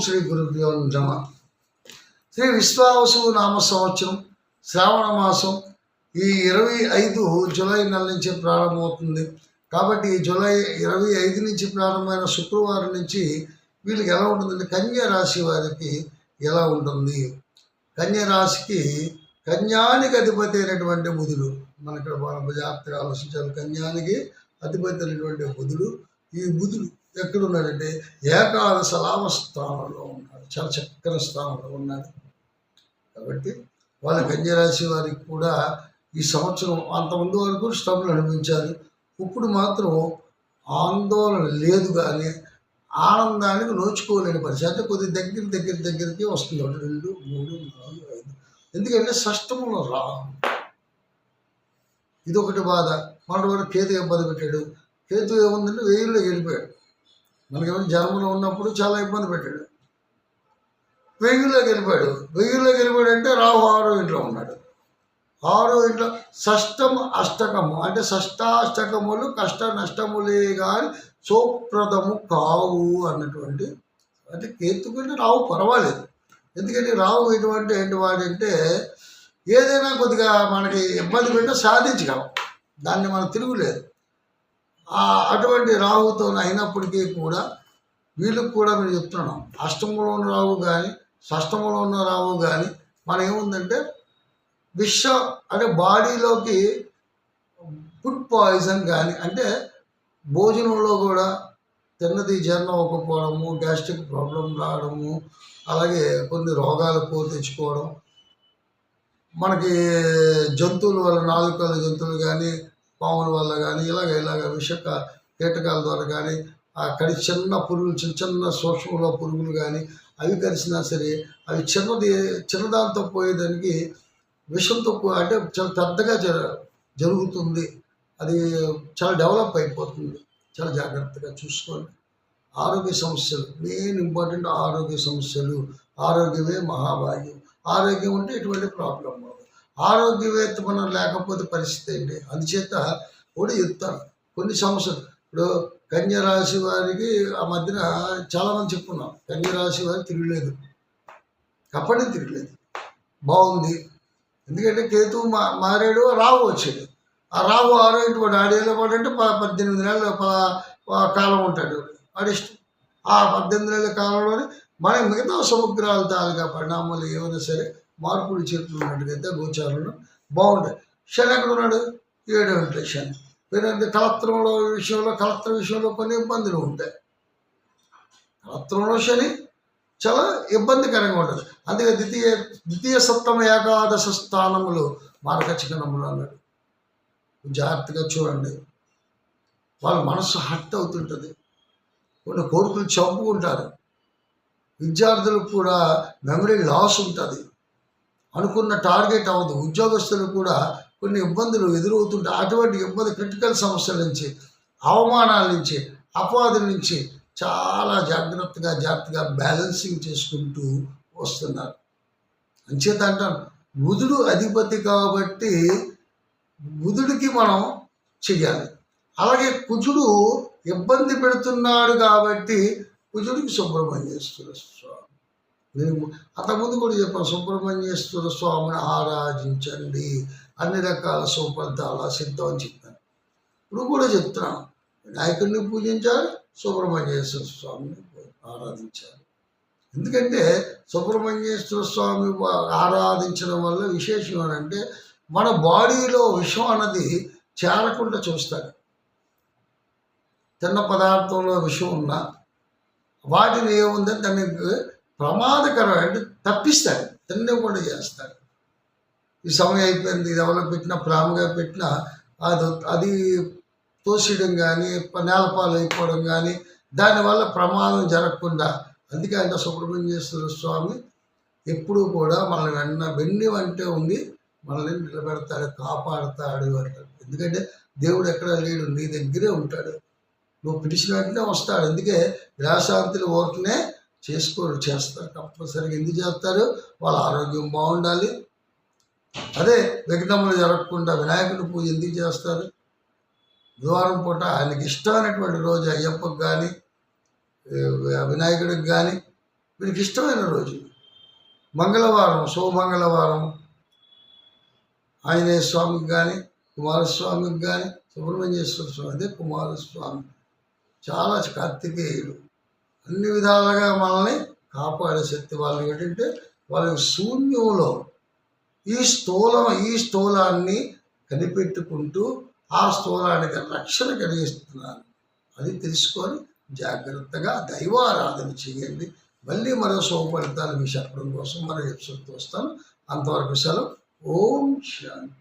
శ్రీ గురుభ్యో నమ. శ్రీ విశ్వావసు నామ సంవత్సరం శ్రావణ మాసం ఈ ఇరవై ఐదు జూలై నెల నుంచి ప్రారంభమవుతుంది. కాబట్టి జూలై ఇరవై ఐదు నుంచి ప్రారంభమైన శుక్రవారం నుంచి వీళ్ళకి ఎలా ఉంటుందంటే కన్యా రాశి వారికి ఎలా ఉంటుంది? కన్యా రాశికి కన్యానికి అధిపతి అయినటువంటి బుధుడు. మనకి ఇక్కడ మనం జాగ్రత్తగా ఆలోచించాలి. కన్యానికి అధిపతి అయినటువంటి బుధుడు. ఈ బుధుడు ఎక్కడ ఉన్నాడంటే ఏకాదశ లాభ స్థానంలో ఉన్నాడు చాలా చక్కని స్థానంలో ఉన్నాడు కాబట్టి వాళ్ళ కన్యరాశి వారికి కూడా ఈ సంవత్సరం అంతకుముందు వరకు శ్రమలు అనిపించాలి ఇప్పుడు మాత్రం ఆందోళన లేదు కానీ ఆనందానికి నోచుకోలేని పరిస్థితి. అంటే కొద్ది దగ్గర దగ్గర దగ్గరికి వస్తుంది. ఒకటి రెండు మూడు నాలుగు ఐదు. ఎందుకంటే షష్టములో రా ఇది ఒకటి బాధ. మన వరకు కేతు ఇబ్బంది పెట్టాడు? కేతు ఏముందంటే వెయ్యిలో వెళ్ళిపోయాడు. మనకేమైనా జన్మలో ఉన్నప్పుడు చాలా ఇబ్బంది పెట్టాడు. వెయ్యిలో గెలిపాడు వెయ్యిలో గెలిపాడు అంటే రాహు ఆరో ఇంట్లో ఉన్నాడు. ఆరో ఇంట్లో షష్టం అష్టకము. అంటే షష్టాష్టకములు కష్ట నష్టములే కానీ సోప్రదము కావు అన్నటువంటి అంటే కేతుకుంటే రావు పర్వాలేదు. ఎందుకంటే రావు ఎటువంటి ఏంటి వాడంటే ఏదైనా కొద్దిగా మనకి ఇబ్బంది పెట్టినా సాధించగలం. దాన్ని మనం తిరుగులేదు. అటువంటి రాహుతో అయినప్పటికీ కూడా వీళ్ళకి కూడా మేము చెప్తున్నాం. అష్టములో ఉన్న రావు కానీ షష్టములో ఉన్న రావు కానీ మనం ఏముందంటే విష అంటే బాడీలోకి ఫుడ్ పాయిజన్ కానీ అంటే భోజనంలో కూడా తిన్నది జీర్ణం అవ్వకపోవడము గ్యాస్ట్రిక్ ప్రాబ్లం రావడము అలాగే కొన్ని రోగాలు పో తెచ్చుకోవడం మనకి జంతువుల వల్ల నాలుగు జంతువులు కానీ పాముల వల్ల కానీ ఇలాగ ఇలాగ విషక కీటకాల ద్వారా కానీ అక్కడి చిన్న పురుగులు చిన్న చిన్న సూక్ష్మంలో పురుగులు కానీ అవి కలిసినా సరే అవి చిన్నది చిన్నదాంతో పోయేదానికి విషంతో అంటే చాలా పెద్దగా జర- జరుగుతుంది. అది చాలా డెవలప్ అయిపోతుంది. చాలా జాగ్రత్తగా చూసుకోండి. ఆరోగ్య సమస్యలు మెయిన్ ఇంపార్టెంట్ ఆరోగ్య సమస్యలు. ఆరోగ్యమే మహాభాగ్యం. ఆరోగ్యం ఉంటే ఎటువంటి ప్రాబ్లం ఆరోగ్యవేత్త మనం లేకపోతే పరిస్థితి ఏంటి? అందుచేత కూడా చెప్తాను. కొన్ని సమస్యలు. ఇప్పుడు కన్యరాశి వారికి ఆ మధ్యన చాలామంది చెప్పుకున్నాం. కన్యరాశి వారికి తిరగలేదు. కప్పటి తిరగలేదు. బాగుంది. ఎందుకంటే కేతు మా మారాడు రావు వచ్చాడు. ఆ రావు ఆరో ఇంటి వాడు ఆడేళ్ళ వాడంటే అంటే పద్దెనిమిది నెలల కాలం ఉంటాడు. వాడి ఇష్టం ఆ పద్దెనిమిది నెలల కాలంలోనే మన మిగతా సముద్రాలు తాలుగా పరిణామాలు ఏమైనా సరే మార్పులు చేతులు ఉన్నట్టుగైతే గోచారంలో బాగుంటాయి. శని ఎక్కడ ఉన్నాడు? ఏడు ఉంటాయి శని. వేరే కలత్రంలో విషయంలో కలత్ర విషయంలో కొన్ని ఇబ్బందులు ఉంటాయి. కలత్రంలో శని చాలా ఇబ్బందికరంగా ఉంటుంది. అందుకే ద్వితీయ ద్వితీయ సప్తమ ఏకాదశ స్థానములు మార్గచికనములు అన్నాడు. జాగ్రత్తగా చూడండి. వాళ్ళ మనసు హట్ అవుతుంటుంది. కొన్ని కోరికలు చంపుకుంటారు. విద్యార్థులకు కూడా మెమరీ లాస్ ఉంటుంది. అనుకున్న టార్గెట్ అవ్వదు. ఉద్యోగస్తులు కూడా కొన్ని ఇబ్బందులు ఎదురవుతుంటాయి అటువంటి ఇబ్బంది క్రిటికల్ సమస్యల నుంచి అవమానాల నుంచి అపవాదుల నుంచి చాలా జాగ్రత్తగా జాగ్రత్తగా బ్యాలెన్సింగ్ చేసుకుంటూ వస్తున్నారు. అంచేత అంటాను బుధుడు అధిపతి కాబట్టి బుధుడికి మనం చెయ్యాలి. అలాగే కుజుడు ఇబ్బంది పెడుతున్నాడు కాబట్టి కుజుడికి సుబ్రహ్మణ్యేశ్వర స్వామి. నేను అంతకుముందు కూడా చెప్పాను సుబ్రహ్మణ్యేశ్వర స్వామిని ఆరాధించండి అన్ని రకాల సుఫలితాల సిద్ధం అని చెప్పాను ఇప్పుడు కూడా చెప్తున్నాను వినాయకుడిని పూజించాలి సుబ్రహ్మణ్యేశ్వర స్వామిని ఆరాధించాలి. ఎందుకంటే సుబ్రహ్మణ్యేశ్వర స్వామి ఆరాధించడం వల్ల విశేషం ఏంటంటే మన బాడీలో విషం అన్నది చేరకుండా చూస్తాడు తిన్న పదార్థంలో విషం ఉన్నా వాటిని ఏముందని దానికి ప్రమాదకరం అంటే తప్పిస్తాడు తిన్నకుండా చేస్తాడు ఈ సమయం అయిపోయింది ఇది పెట్టినా ప్రేమగా పెట్టినా అది అది తోసేయడం కానీ నేలపాలు అయిపోవడం కానీ దానివల్ల ప్రమాదం జరగకుండా. అందుకే ఆయన సుబ్రహ్మణ్యేశ్వర స్వామి ఎప్పుడూ కూడా మనల్ని వెన్న వెన్ని అంటే ఉండి మనల్ని నిలబెడతాడు కాపాడతాడు అంటాడు ఎందుకంటే దేవుడు ఎక్కడ లేడు నీ దగ్గరే ఉంటాడు. నువ్వు పిలిచిన వెంటనే వస్తాడు. అందుకే గ్రాశాంతులు ఓట్లనే చేసుకోరు చేస్తారు. కంపల్సరీగా ఎందుకు చేస్తారు? వాళ్ళ ఆరోగ్యం బాగుండాలి. అదే విఘ్నములు జరగకుండా వినాయకుడి పూజ ఎందుకు చేస్తారు? బుధవారం పూట ఆయనకి ఇష్టమైనటువంటి రోజు అయ్యప్పకి కానీ వినాయకుడికి కానీ వీరికి ఇష్టమైన రోజు. మంగళవారం సోమంగళవారం ఆంజనేయ స్వామికి కానీ కుమారస్వామికి కానీ సుబ్రహ్మణ్యేశ్వర స్వామి అదే కుమారస్వామి. చాలా కార్తికేయుడు అన్ని విధాలుగా మనల్ని కాపాడే శక్తి వాళ్ళని ఏంటంటే వాళ్ళకి శూన్యంలో ఈ స్థూలం ఈ స్థూలాన్ని కనిపెట్టుకుంటూ ఆ స్థూలానికి రక్షణ కలిగిస్తున్నారు. అది తెలుసుకొని జాగ్రత్తగా దైవారాధన చేయండి. మళ్ళీ మరో శుభ మీ చెప్పడం కోసం మరో ఎపిసోడ్తో వస్తాను. అంతవరకు సెలవు. ఓం శాంతి.